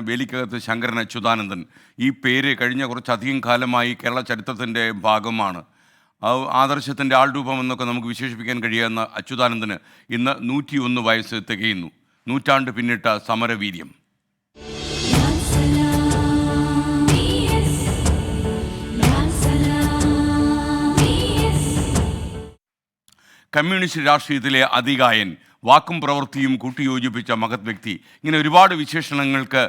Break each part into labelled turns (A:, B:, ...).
A: വേലിക്കകത്ത് ശങ്കരൻ അച്യുതാനന്ദൻ. ഈ പേര് കഴിഞ്ഞ കുറച്ചധികം കാലമായി കേരള ചരിത്രത്തിന്റെ ഭാഗമാണ്. ആദർശത്തിന്റെ ആൾരൂപം എന്നൊക്കെ നമുക്ക് വിശേഷിപ്പിക്കാൻ കഴിയുന്ന അച്യുതാനന്ദന് ഇന്ന് നൂറ്റിയൊന്ന് വയസ്സ് തികയുന്നു. നൂറ്റാണ്ട് പിന്നിട്ട സമരവീര്യം. കമ്മ്യൂണിസ്റ്റ് രാഷ്ട്രീയത്തിലെ അതികായൻ വാക്കും പ്രവൃത്തിയും കൂട്ടിയോജിപ്പിച്ച മഹത് വ്യക്തി. ഇങ്ങനെ ഒരുപാട് വിശേഷണങ്ങൾക്ക്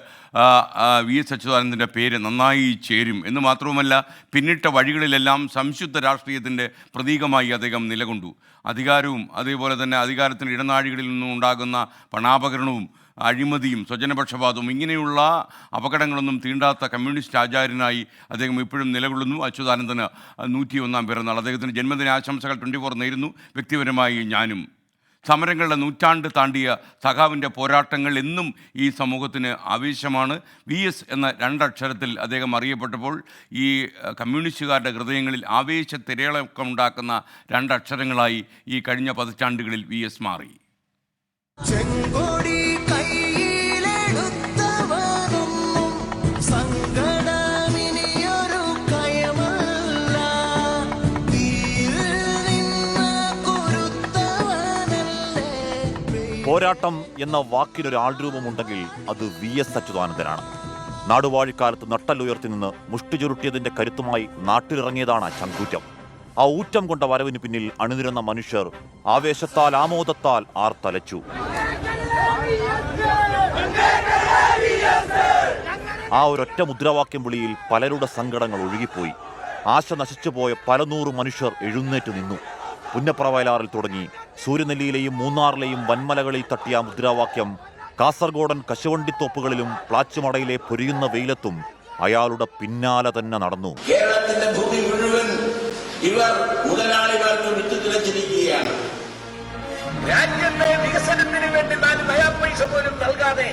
A: വി എസ് അച്യുതാനന്ദന്റെ പേര് നന്നായി ചേരും. എന്ന് മാത്രവുമല്ല പിന്നിട്ട വഴികളിലെല്ലാം സംശുദ്ധ രാഷ്ട്രീയത്തിന്റെ പ്രതീകമായി അദ്ദേഹം നിലകൊണ്ടു. അധികാരവും അതേപോലെ തന്നെ അധികാരത്തിന്റെ ഇടനാഴികളിൽ നിന്നും ഉണ്ടാകുന്ന പണാപകരണവും അഴിമതിയും സ്വജനപക്ഷപാതവും ഇങ്ങനെയുള്ള അപകടങ്ങളൊന്നും തീണ്ടാത്ത കമ്മ്യൂണിസ്റ്റ് ആചാര്യനായി അദ്ദേഹം ഇപ്പോഴും നിലകൊള്ളുന്നു. അച്യുതാനന്ദന് നൂറ്റിയൊന്നാം പിറന്നാൾ. അദ്ദേഹത്തിന് ജന്മദിന ആശംസകൾ ട്വന്റി ഫോർ നേരുന്നു. വ്യക്തിപരമായി ഞാനും സമരങ്ങളുടെ നൂറ്റാണ്ട് താണ്ടിയ സഖാവിന്റെ പോരാട്ടങ്ങൾ എന്നും ഈ സമൂഹത്തിന് ആവേശമാണ്. വി എസ് എന്ന രണ്ടക്ഷരത്തിൽ അദ്ദേഹം അറിയപ്പെട്ടപ്പോൾ ഈ കമ്മ്യൂണിസ്റ്റുകാരുടെ ഹൃദയങ്ങളിൽ ആവേശ രണ്ടക്ഷരങ്ങളായി ഈ കഴിഞ്ഞ പതിറ്റാണ്ടുകളിൽ വി എസ് മാറി.
B: പോരാട്ടം എന്ന വാക്കിനൊരു ആൾരൂപമുണ്ടെങ്കിൽ അത് വി എസ് അച്യുതാനന്ദനാണ്. നാടുവാഴിക്കാലത്ത് നട്ടലുയർത്തി നിന്ന് മുഷ്ടി ചുരുട്ടിയതിന്റെ കരുത്തുമായി നാട്ടിലിറങ്ങിയതാണ് ചങ്കൂറ്റം. ആ ഊറ്റം കൊണ്ട വരവിന് പിന്നിൽ അണിനിരുന്ന മനുഷ്യർ ആവേശത്താൽ ആമോദത്താൽ ആർത്തലച്ചു. ആ ഒരൊറ്റ മുദ്രാവാക്യം വിളിയിൽ പലരുടെ സങ്കടങ്ങൾ ഒഴുകിപ്പോയി. ആശ നശിച്ചുപോയ പല നൂറ് മനുഷ്യർ എഴുന്നേറ്റ് നിന്നു. പുന്നപ്രവയലാറിൽ തുടങ്ങി. സൂര്യനെല്ലിയിലെയും മൂന്നാറിലെയും വൻമലകളിൽ തട്ടിയ മുദ്രാവാക്യം കാസർഗോഡൻ കശുവണ്ടിത്തോപ്പുകളിലും പ്ലാച്ചുമടയിലെ പൊരിയുന്ന വെയിലത്തും അയാളുടെ പിന്നാലെ തന്നെ നടന്നു.
C: കേരളത്തിന്റെ ഭൂമി മുഴുവൻ ഇവർ മുതലാളിമാർക്ക് വിട്ടുതുലച്ചിരിക്കുകയാണ് രാജ്യത്തെ വികസനത്തിന് വേണ്ടി നാല് നയാ പൈസ പോലും നൽകാതെ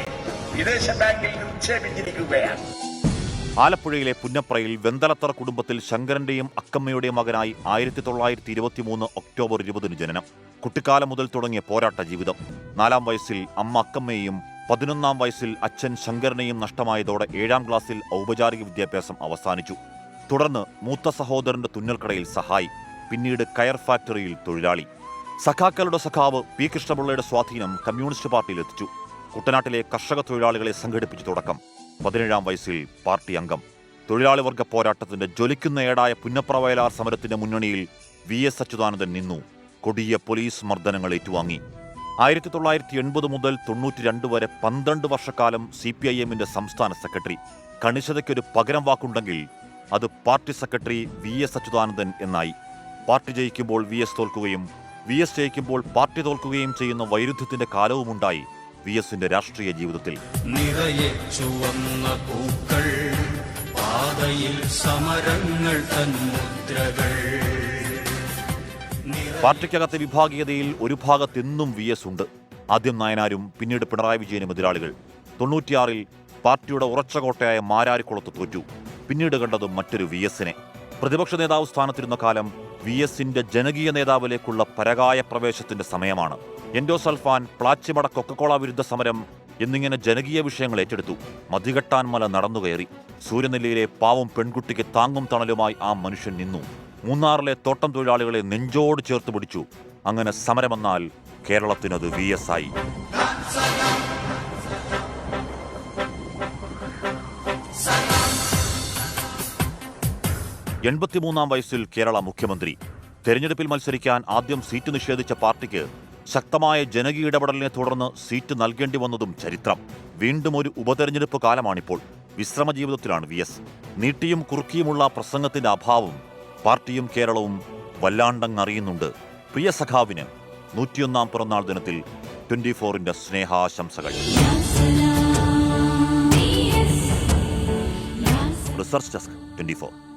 C: വിദേശ ബാങ്കിൽ നിക്ഷേപിച്ചിരിക്കുകയാണ്.
B: ആലപ്പുഴയിലെ പുന്നപ്രയിൽ വെന്തലത്തറ കുടുംബത്തിൽ ശങ്കരന്റെയും അക്കമ്മയുടെയും മകനായി ആയിരത്തി തൊള്ളായിരത്തി ഇരുപത്തി മൂന്ന് ഒക്ടോബർ ഇരുപതിന് ജനനം. കുട്ടിക്കാലം മുതൽ തുടങ്ങിയ പോരാട്ട ജീവിതം. നാലാം വയസ്സിൽ അമ്മ അക്കമ്മയെയും പതിനൊന്നാം വയസ്സിൽ അച്ഛൻ ശങ്കരനെയും നഷ്ടമായതോടെ ഏഴാം ക്ലാസ്സിൽ ഔപചാരിക വിദ്യാഭ്യാസം അവസാനിച്ചു. തുടർന്ന് മൂത്ത സഹോദരന്റെ തുന്നൽക്കടയിൽ സഹായി പിന്നീട് കയർ ഫാക്ടറിയിൽ തൊഴിലാളി. സഖാക്കളുടെ സഖാവ് പി കൃഷ്ണപിള്ളയുടെ സ്വാധീനം കമ്മ്യൂണിസ്റ്റ് പാർട്ടിയിൽ എത്തിച്ചു. കുട്ടനാട്ടിലെ കർഷക തൊഴിലാളികളെ സംഘടിപ്പിച്ചു തുടക്കം. പതിനേഴാം വയസ്സിൽ പാർട്ടി അംഗം. തൊഴിലാളി വർഗ പോരാട്ടത്തിന്റെ ജ്വലിക്കുന്ന ഏടായ പുന്നപ്രവയലാർ സമരത്തിന്റെ മുന്നണിയിൽ വി എസ് അച്യുതാനന്ദൻ നിന്നു. കൊടിയ പോലീസ് മർദ്ദനങ്ങൾ ഏറ്റുവാങ്ങി. ആയിരത്തി തൊള്ളായിരത്തി എൺപത് മുതൽ തൊണ്ണൂറ്റി രണ്ട് വരെ പന്ത്രണ്ട് വർഷക്കാലം സി പി ഐ എമ്മിന്റെ സംസ്ഥാന സെക്രട്ടറി. കണിശതയ്ക്കൊരു പകരം വാക്കുണ്ടെങ്കിൽ അത് party secretary V S Achuthanandan എന്നായി. പാർട്ടി ജയിക്കുമ്പോൾ വി എസ് തോൽക്കുകയും വി എസ് ജയിക്കുമ്പോൾ പാർട്ടി തോൽക്കുകയും ചെയ്യുന്ന വൈരുദ്ധ്യത്തിന്റെ കാലവുമുണ്ടായി. വി എസിന്റെ രാഷ്ട്രീയ ജീവിതത്തിൽ.
D: നിറയെ ചുവന്ന പൂക്കൾ പാതയിൽ സമരങ്ങൾ തന്മുദ്രകൾ മുദ്രകൾ.
B: പാർട്ടിക്കകത്തെ വിഭാഗീയതയിൽ ഒരു ഭാഗത്തെന്നും വി എസ് ഉണ്ട്. ആദ്യം നായനാരും പിന്നീട് പിണറായി വിജയനും എതിരാളികൾ. തൊണ്ണൂറ്റിയാറിൽ പാർട്ടിയുടെ ഉറച്ച കോട്ടയായ മാരാരിക്കുളത്ത് തോറ്റു. പിന്നീട് കണ്ടതും മറ്റൊരു വി എസിനെ. പ്രതിപക്ഷ നേതാവ് സ്ഥാനത്തിരുന്ന കാലം വി എസിന്റെ ജനകീയ നേതാവിലേക്കുള്ള പരകായ പ്രവേശത്തിന്റെ സമയമാണ്. എൻഡോസൾഫാൻ പ്ലാച്ചിമട കൊക്കക്കോള വിരുദ്ധ സമരം എന്നിങ്ങനെ ജനകീയ വിഷയങ്ങൾ ഏറ്റെടുത്തു. മതികെട്ടാൻ മല നടന്നുകയറി. സൂര്യനെല്ലിയിലെ പാവം പെൺകുട്ടിക്ക് താങ്ങും തണലുമായി ആ മനുഷ്യൻ നിന്നു. മൂന്നാറിലെ തോട്ടം തൊഴിലാളികളെ നെഞ്ചോട് ചേർത്ത് പിടിച്ചു. അങ്ങനെ സമരമെന്നാൽ കേരളത്തിനത് വി എസ് ആയി. എൺപത്തിമൂന്നാം വയസ്സിൽ കേരള മുഖ്യമന്ത്രി. തെരഞ്ഞെടുപ്പിൽ മത്സരിക്കാൻ ആദ്യം സീറ്റ് നിഷേധിച്ച പാർട്ടിക്ക് ശക്തമായ ജനകീയ ഇടപെടലിനെ തുടർന്ന് സീറ്റ് നൽകേണ്ടി വന്നതും ചരിത്രം. വീണ്ടും ഒരു ഉപതെരഞ്ഞെടുപ്പ് കാലമാണിപ്പോൾ. വിശ്രമ ജീവിതത്തിലാണ് വി എസ്. നീട്ടിയും കുറുക്കിയുമുള്ള പ്രസംഗത്തിന്റെ അഭാവം പാർട്ടിയും കേരളവും വല്ലാണ്ടങ്ങറിയുന്നുണ്ട്. പ്രിയ സഖാവിന് നൂറ്റിയൊന്നാം പിറന്നാൾ ദിനത്തിൽ ട്വന്റി ഫോറിന്റെ സ്നേഹാശംസകൾ റിസർച്ച് ഡെസ്ക് ട്വന്റി ഫോർ